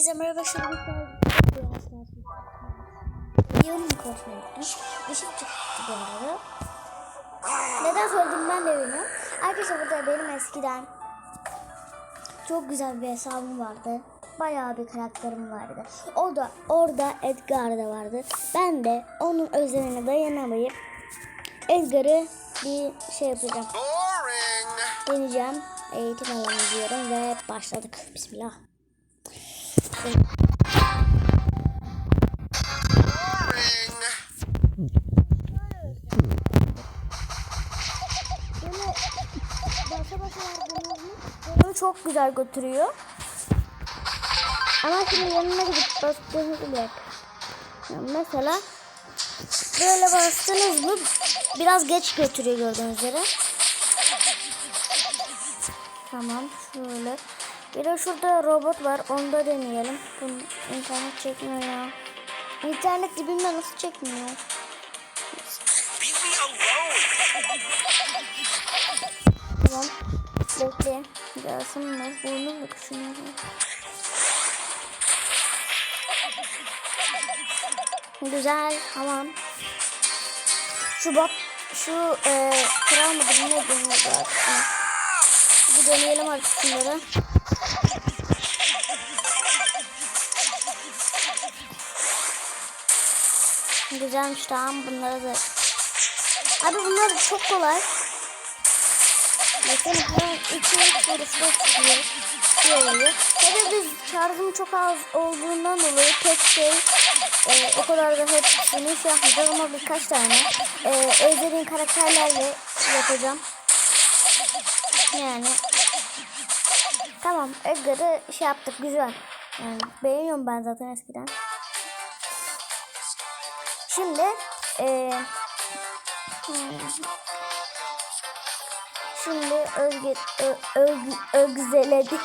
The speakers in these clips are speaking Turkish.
Hepinize merhaba şimdi Yılın konuşmayı unuttum. Dişim çıktı bu arada. Neden söyledim ben de bilmiyorum. Arkadaşlar burada benim eskiden çok güzel bir hesabım vardı. Bayağı bir karakterim vardı. O da orada Edgar da vardı. Ben de onun özeline dayanamayıp Edgar'ı bir şey yapacağım. Deneyeceğim. Eğitim alanı diyorum ve başladık. Bismillah. Yardımlarını beni çok güzel götürüyor. Ama şimdi yanına gidip bastığınız yani mesela böyle bastınız mı biraz geç götürüyor gördüğünüz üzere. Tamam şöyle. Bir de şurada robot var. Onu da deneyelim. Bunun internet çekmiyor ya. İnternet dibimde nasıl çekmiyor? Tamam. Bekle. Gelsin mi? Burnum yok şunu. Güzel. Tamam. Şu bot şu e, kral mıdır ne artık. Bir deneyelim artık şunları. Güzelmiş tamam bunları da. Abi bunlar çok kolay. Mesela bunun iki vuruşta çıkıyor. Şey oluyor. Tabii biz şarjım çok az olduğundan dolayı tek şey e, o kadar da hepsini şey yapmayacağım ama birkaç tane e, özlediğim karakterlerle yapacağım. Yani tamam Edgar'ı şey yaptık güzel. Yani beğeniyorum ben zaten eskiden. Şimdi e, Şimdi özge, ö, övgü, özledi,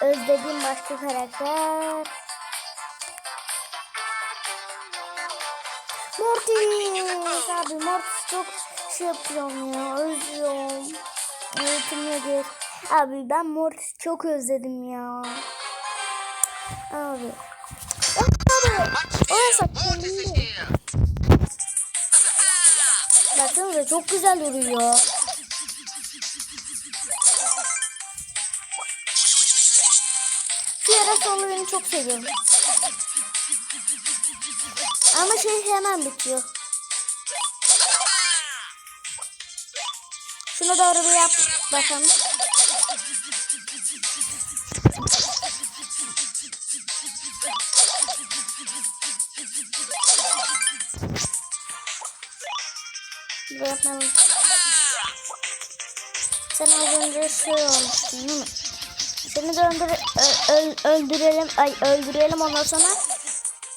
özlediğim başka karakter. Mortis abi Mortis çok şey yapıyorum ya özlüyorum. Eğitimle gir. Abi ben Mortis çok özledim ya. Abi. Abi. O hesap kendinde. Baksanıza çok güzel duruyor. Yarasalı beni çok seviyorum. Ama şey hemen bitiyor. Şunu doğru bir yap bakalım. Bir yapalım. Sen az önce şey olmuştun değil mi? Seni de öldür öldürelim. Ay öldürelim ondan sonra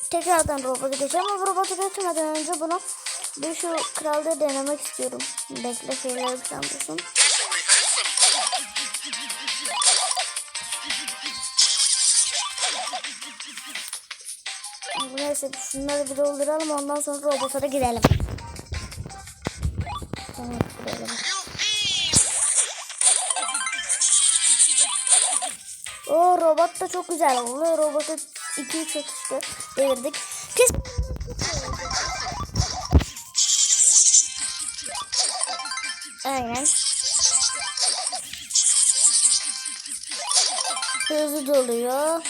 tekrardan robotu geçelim ama robotu geçmeden önce bunu bir şu kralda denemek istiyorum. Bekle şeyler şey anlasın. Neyse şunları bir dolduralım ondan sonra robota da gidelim. Tamam. O robot da çok güzel oldu. Robotu 2 3 atıştı. Devirdik. Kes. Aynen. Hızlı doluyor.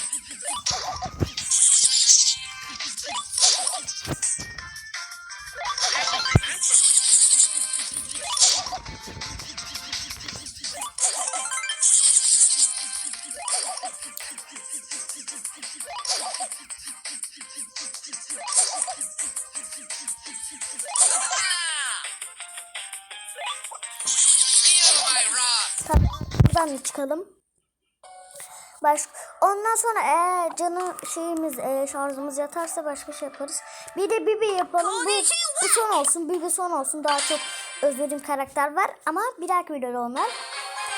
Buradan çıkalım. Baş Ondan sonra eğer canı şeyimiz e, şarjımız yatarsa başka şey yaparız. Bir de Bibi yapalım. Bu, bu son olsun. Bibi son olsun. Daha çok özlediğim karakter var. Ama bir dahaki videoda onlar.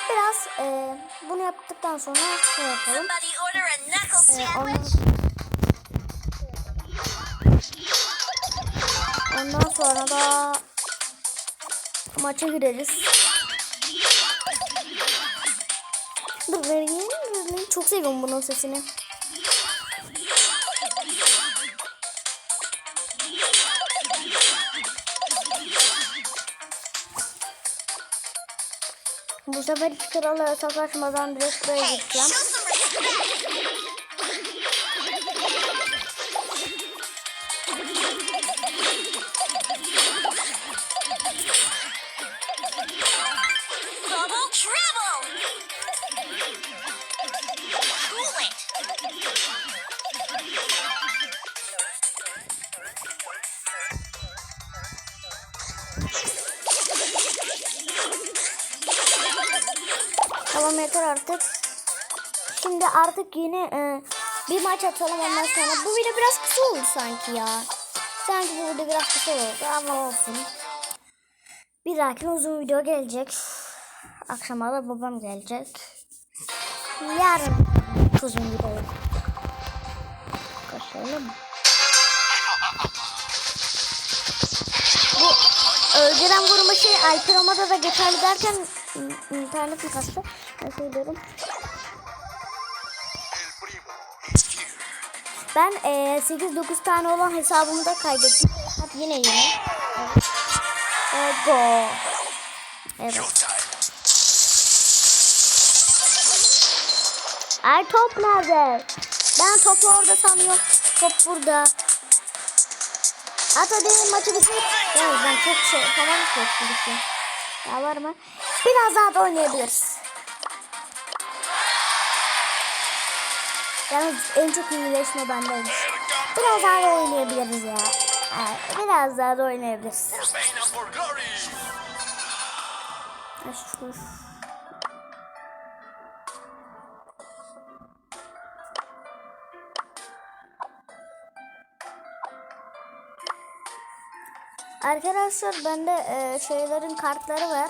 Biraz e, bunu yaptıktan sonra şey yapalım. E, ondan, ondan sonra da maça gireriz. Dur vereyim. Çok seviyorum bunun sesini. Bu sefer hiç krala savaşmadan direkt buraya gideceğim. Double trouble! Tamam yeter artık. Şimdi artık yine e, bir maç atalım ondan sonra. Bu video biraz kısa oldu sanki ya. Sanki bu video biraz kısa oldu ama olsun. Bir dahaki uzun video gelecek. Akşama da babam gelecek. Yarın uzun video. Koşalım. Bu öldüren vurma şey Alper Oma'da da geçerli derken internet mi kastı? Ben söylüyorum. Ben eee 8-9 tane olan hesabımı da kaybettim. Hadi yine yine. Evet. Go. Evet. Ay top nerede? Ben topu orada sanıyorum. Top burada. At hadi maçı bitir. Yani ben çok şey falan bir şey. Daha var mı? Biraz daha da oynayabiliriz. Yalnız en çok iyileşme bendeymiş. Biraz daha da oynayabiliriz ya. Biraz daha da oynayabiliriz. Şu- Arkadaşlar bende e, şeylerin kartları var.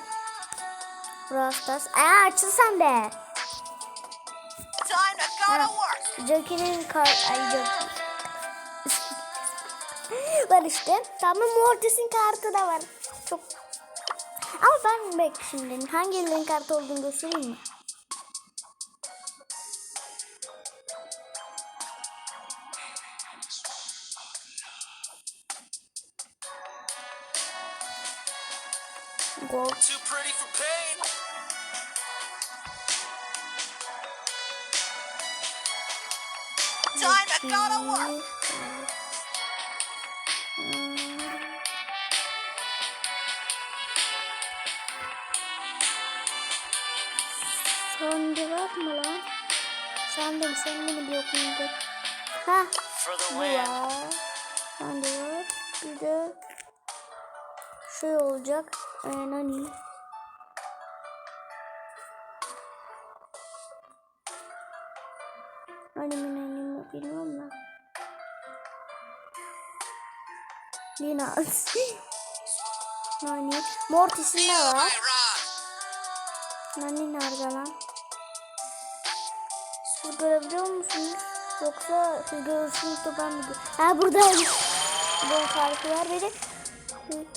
Brawl Stars. Aa açıl sen de. Time to go to work! Jackie'nin kart... Ay Jackie. var işte. Tamam Mortis'in kartı da var. Çok... Ama ben bek şimdi hangi elin kartı olduğunu göstereyim mi? Gold. Too pretty for pain. Time to go to work! Sonunda var mı lan? Sandım sen beni bir okuyunca. Ha bu var. Sonunda var. Bir de şey olacak. Ee, nani? Nani mi nani mi bilmiyorum ben. Lina. nani? Mortis'in de var. Nani nerede lan? Siz görebiliyor musunuz? Yoksa siz görürsünüz de ben mi Ha buradaymış. Bu kartı var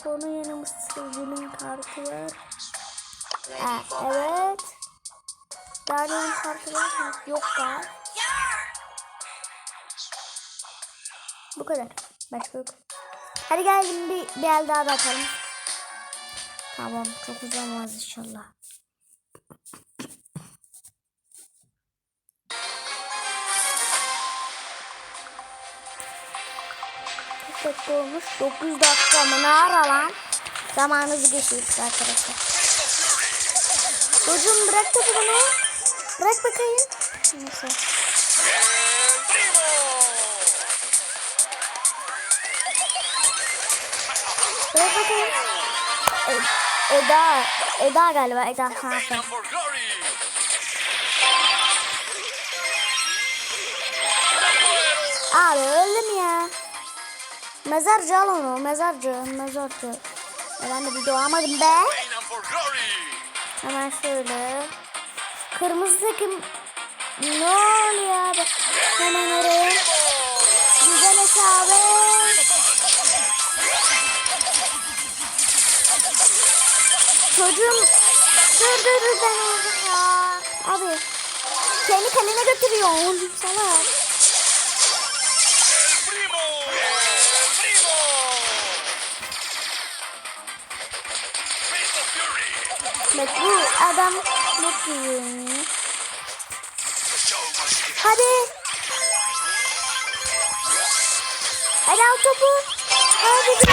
konu yanımız sevgilinin kartı. Ha, evet. Dario'nun kartı var mı? Yok da. Bu kadar. Başka yok. Hadi gelin bir, bir el daha da atalım. Tamam çok uzamaz inşallah. Kaç dakika olmuş? 9 dakika mı? Ne ara lan? Zamanınızı geçiyoruz arkadaşlar. Çocuğum bırak topu bana. Bırak bakayım. Neyse. Bırak bakayım. E- Eda. Eda galiba. Eda. Ha. Abi öldüm ya. Mezarcı al onu. Mezarcı. Mezarcı. E ben de bir doğamadım be. Hemen şöyle. Kırmızı takım. Ne oluyor abi? Hemen oraya. Güzel hesabı. Çocuğum. Dur dur dur ben oldum ya. Abi. Kendi kalene götürüyorsun. Salak. El primo. El primo. Face the fury. Bak bu adam mutlu. Hadi. Hadi al topu. Hadi.